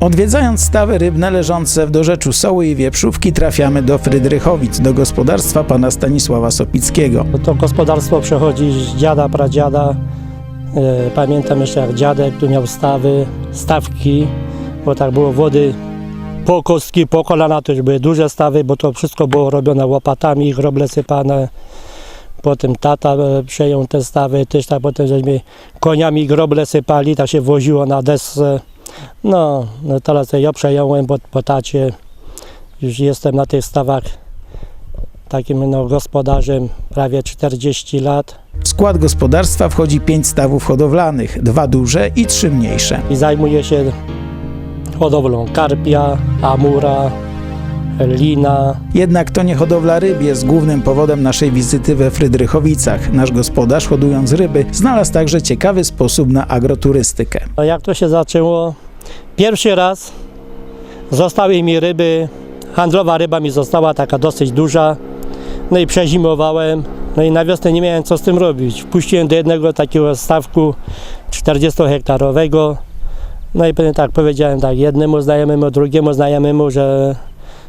Odwiedzając stawy rybne leżące w dorzeczu Soły i Wieprzówki trafiamy do Frydrychowic, do gospodarstwa pana Stanisława Sopickiego. To gospodarstwo przechodzi z dziada, pradziada. E, Pamiętam jeszcze jak dziadek tu miał stawy, stawki, bo tak było wody po kostki, po kolana, to już były duże stawy, bo to wszystko było robione łopatami, groble sypane. Potem tata e, przejął te stawy, też tak potem żeśmy koniami groble sypali, tak się woziło na desce. No, no teraz ja przejąłem po, po tacie. Już jestem na tych stawach takim no, gospodarzem prawie 40 lat W skład gospodarstwa wchodzi pięć stawów hodowlanych, dwa duże i trzy mniejsze. i zajmuję się hodowlą karpia, amura, lina. Jednak to nie hodowla ryb jest głównym powodem naszej wizyty we Frydrychowicach. Nasz gospodarz, hodując ryby, znalazł także ciekawy sposób na agroturystykę. No, jak to się zaczęło? Pierwszy raz zostały mi ryby, handlowa ryba mi została taka dosyć duża, no i przezimowałem. No i na wiosnę nie miałem co z tym robić. Wpuściłem do jednego takiego stawku 40-hektarowego. No i potem tak powiedziałem tak jednemu znajomemu, drugiemu znajomemu, że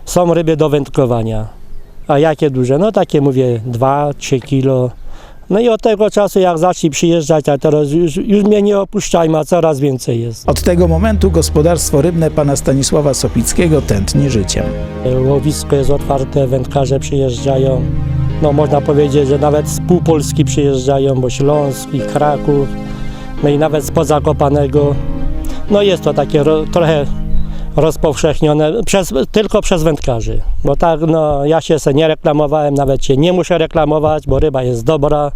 są ryby do wędkowania. A jakie duże? No takie mówię 2-3 kilo. No i od tego czasu jak zaczęli przyjeżdżać, a teraz już, już mnie nie opuszczajmy, a coraz więcej jest. Od tego momentu gospodarstwo rybne pana Stanisława Sopickiego tętni życiem. Łowisko jest otwarte, wędkarze przyjeżdżają. No można powiedzieć, że nawet z pół Polski przyjeżdżają, bo Śląsk i Kraków, no i nawet z Zakopanego. No jest to takie ro, trochę rozpowszechnione przez, tylko przez wędkarzy. Bo tak, no ja się se nie reklamowałem, nawet się nie muszę reklamować, bo ryba jest dobra.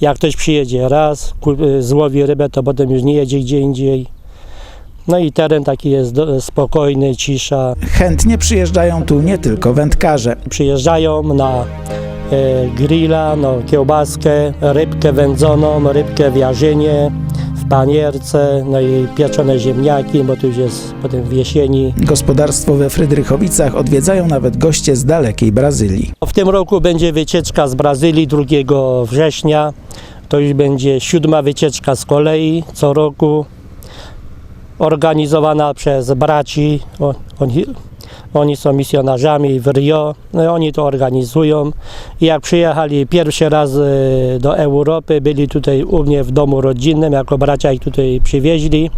Jak ktoś przyjedzie raz, kup- złowi rybę, to potem już nie jedzie gdzie indziej. No i teren taki jest spokojny, cisza. Chętnie przyjeżdżają tu nie tylko wędkarze. przyjeżdżają na e, grilla, no, kiełbaskę, rybkę wędzoną, rybkę w jarzynie, panierce, no i pieczone ziemniaki, bo tu już jest potem w jesieni. Gospodarstwo we Frydrychowicach odwiedzają nawet goście z dalekiej Brazylii. W tym roku będzie wycieczka z Brazylii 2 września. To już będzie siódma wycieczka z kolei co roku. Organizowana przez braci. O- Oni, oni są misjonarzami w Rio. No oni to organizują. I jak przyjechali pierwszy raz e, do Europy, byli tutaj u mnie w domu rodzinnym, jako bracia ich tutaj przywieźli.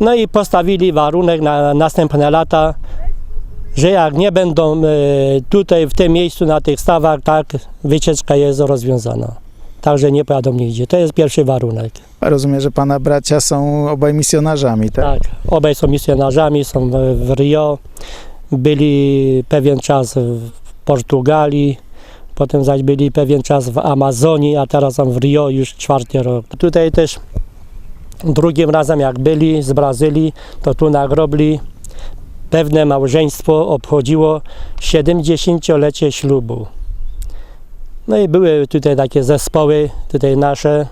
No i postawili warunek na następne lata, że jak nie będą e, tutaj w tym miejscu na tych stawach, tak wycieczka jest rozwiązana. Także nie pojadą nigdzie. To jest pierwszy warunek. Rozumiem, że pana bracia są obaj misjonarzami, tak? Tak, obaj są misjonarzami, są w Rio. Byli pewien czas w Portugalii, potem zaś byli pewien czas w Amazonii, a teraz są w Rio już czwarty rok. Tutaj też drugim razem jak byli z Brazylii, to tu na grobli pewne małżeństwo obchodziło 70-lecie ślubu. No i były tutaj takie zespoły, tutaj nasze,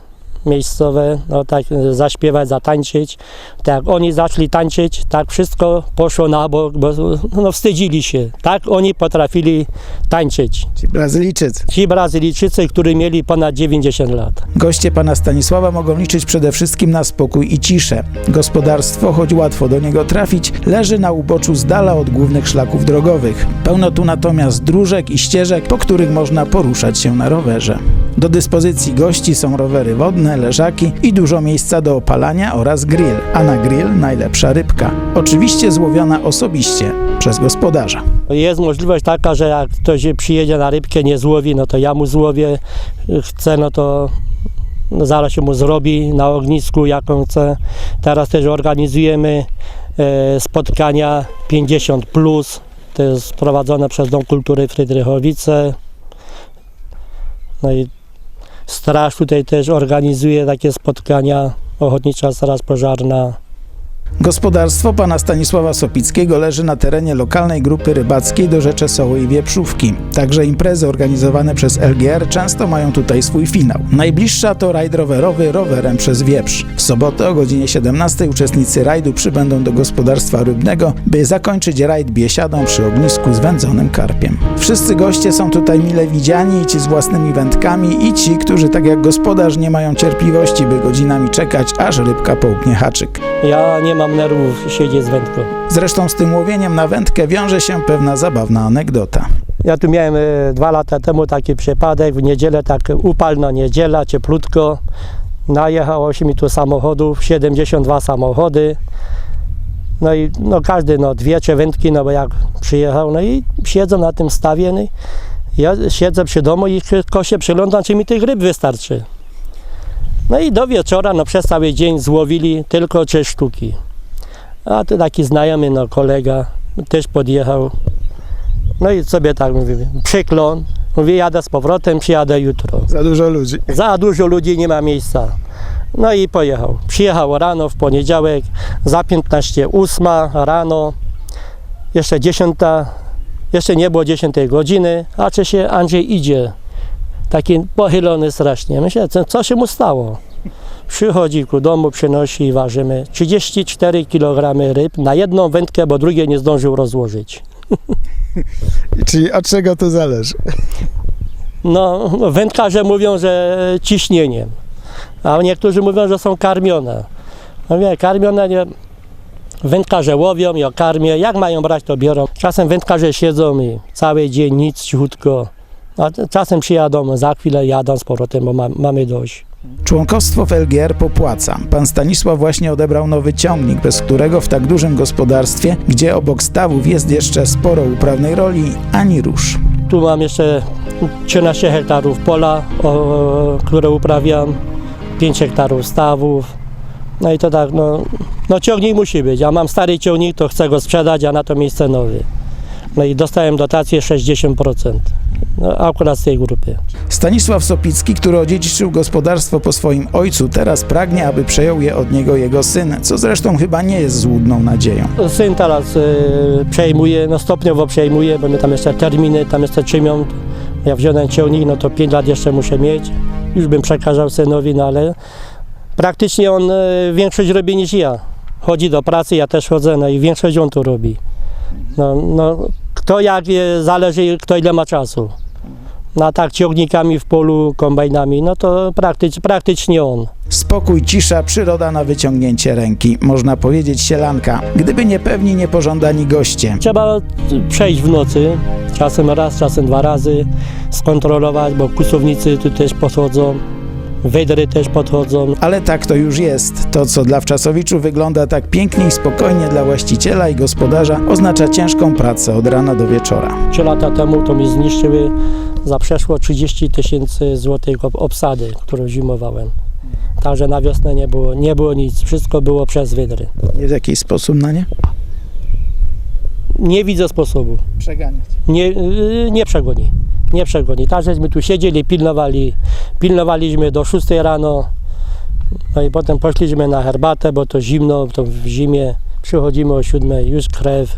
miejscowe, no tak zaśpiewać, zatańczyć. Tak jak oni zaczęli tańczyć, tak wszystko poszło na bok, bo no, wstydzili się. Tak oni potrafili tańczyć. Ci Brazylijczycy. Ci Brazylijczycy, którzy mieli ponad 90 lat. Goście pana Stanisława mogą liczyć przede wszystkim na spokój i ciszę. Gospodarstwo, choć łatwo do niego trafić, leży na uboczu z dala od głównych szlaków drogowych. Pełno tu natomiast dróżek i ścieżek, po których można poruszać się na rowerze. Do dyspozycji gości są rowery wodne, leżaki i dużo miejsca do opalania oraz grill, a na grill najlepsza rybka. Oczywiście złowiona osobiście przez gospodarza. Jest możliwość taka, że jak ktoś przyjedzie na rybkę, nie złowi, no to ja mu złowię. Chce, no to zaraz się mu zrobi na ognisku, jaką chce. Teraz też organizujemy e, spotkania 50+. Plus. To jest prowadzone przez Dom Kultury Frydrychowice. No i Straż tutaj też organizuje takie spotkania. Ochotnicza Straż Pożarna. Gospodarstwo pana Stanisława Sopickiego leży na terenie lokalnej grupy rybackiej do Rzecze Soły i Wieprzówki. Także imprezy organizowane przez LGR często mają tutaj swój finał. Najbliższa to rajd rowerowy rowerem przez Wieprz. W sobotę o godzinie 17 uczestnicy rajdu przybędą do gospodarstwa rybnego, by zakończyć rajd biesiadą przy ognisku z wędzonym karpiem. Wszyscy goście są tutaj mile widziani, i ci z własnymi wędkami i ci, którzy tak jak gospodarz nie mają cierpliwości, by godzinami czekać, aż rybka połknie haczyk. Ja nie mam nerwów siedzieć z wędką. Zresztą z tym łowieniem na wędkę wiąże się pewna zabawna anegdota. Ja tu miałem e, dwa lata temu taki przypadek, w niedzielę tak upalna niedziela, cieplutko. Najechało się mi tu samochodów, 72 samochody. No i no każdy, no dwie czy wędki, no bo jak przyjechał, no i siedzą na tym stawie, no i ja siedzę przy domu i tylko się przyglądam, czy mi tych ryb wystarczy. No i do wieczora, no przez cały dzień złowili tylko trzy sztuki. A to taki znajomy, no kolega, też podjechał, no i sobie tak mówię, przyklon. Mówię, jadę z powrotem, przyjadę jutro. Za dużo ludzi. Za dużo ludzi, nie ma miejsca. No i pojechał. Przyjechał rano w poniedziałek, za 15, 8 rano, jeszcze 10, jeszcze nie było 10 godziny, a czy się Andrzej idzie. Taki pochylony strasznie. Myślę, co się mu stało? Przychodzi ku domu, przynosi i ważymy 34 kg ryb na jedną wędkę, bo drugie nie zdążył rozłożyć. Czyli od czego to zależy? No, wędkarze mówią, że ciśnieniem, a niektórzy mówią, że są karmione. No wie, karmione nie. Wędkarze łowią, ja karmię, jak mają brać, to biorą. Czasem wędkarze siedzą i cały dzień nic, cichutko. A czasem przyjadą, za chwilę jadą z powrotem, bo ma, mamy dość. Członkostwo w LGR popłaca. Pan Stanisław właśnie odebrał nowy ciągnik, bez którego w tak dużym gospodarstwie, gdzie obok stawów jest jeszcze sporo uprawnej roli, ani rusz. Tu mam jeszcze 13 hektarów pola, o, które uprawiam, 5 hektarów stawów. No i to tak, no, no ciągnik musi być. Ja mam stary ciągnik, to chcę go sprzedać, a na to miejsce nowy. No i dostałem dotację 60%. No, akurat z tej grupy. Stanisław Sopicki, który odziedziczył gospodarstwo po swoim ojcu, teraz pragnie, aby przejął je od niego jego syn, co zresztą chyba nie jest złudną nadzieją. Syn teraz y, przejmuje, no stopniowo przejmuje, bo my tam jeszcze terminy, tam jeszcze trzymią. Ja wziąłem ciągnik, no to 5 lat jeszcze muszę mieć. Już bym przekazał synowi, no ale praktycznie on y, większość robi niż ja. Chodzi do pracy, ja też chodzę, no i większość on to robi. No, no kto jak zależy, kto ile ma czasu. A tak ciągnikami w polu, kombajnami, no to praktycz, praktycznie on. Spokój, cisza, przyroda na wyciągnięcie ręki. Można powiedzieć sielanka, gdyby nie pewni niepożądani goście. Trzeba przejść w nocy, czasem raz, czasem dwa razy, skontrolować, bo kusownicy tu też podchodzą, wydry też podchodzą. Ale tak to już jest. To, co dla Wczasowiczu wygląda tak pięknie i spokojnie dla właściciela i gospodarza, oznacza ciężką pracę od rana do wieczora. Trzy lata temu to mi zniszczyły za przeszło 30 tysięcy złotych ob- obsady, którą zimowałem. Także na wiosnę nie było, nie było nic, wszystko było przez wydry. Jest jakiś sposób na nie? Nie widzę sposobu. Przeganiać. nie, yy, nie przegoni. Nie przegoni. Tak, żeśmy tu siedzieli, pilnowali, pilnowaliśmy do 6 rano, no i potem poszliśmy na herbatę, bo to zimno, to w zimie przychodzimy o 7, już krew,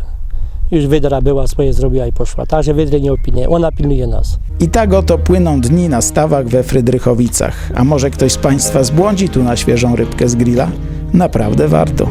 już wydra była, swoje zrobiła i poszła. Także wydry nie opiniuje, ona pilnuje nas. I tak oto płyną dni na stawach we Frydrychowicach. A może ktoś z Państwa zbłądzi tu na świeżą rybkę z grilla? Naprawdę warto.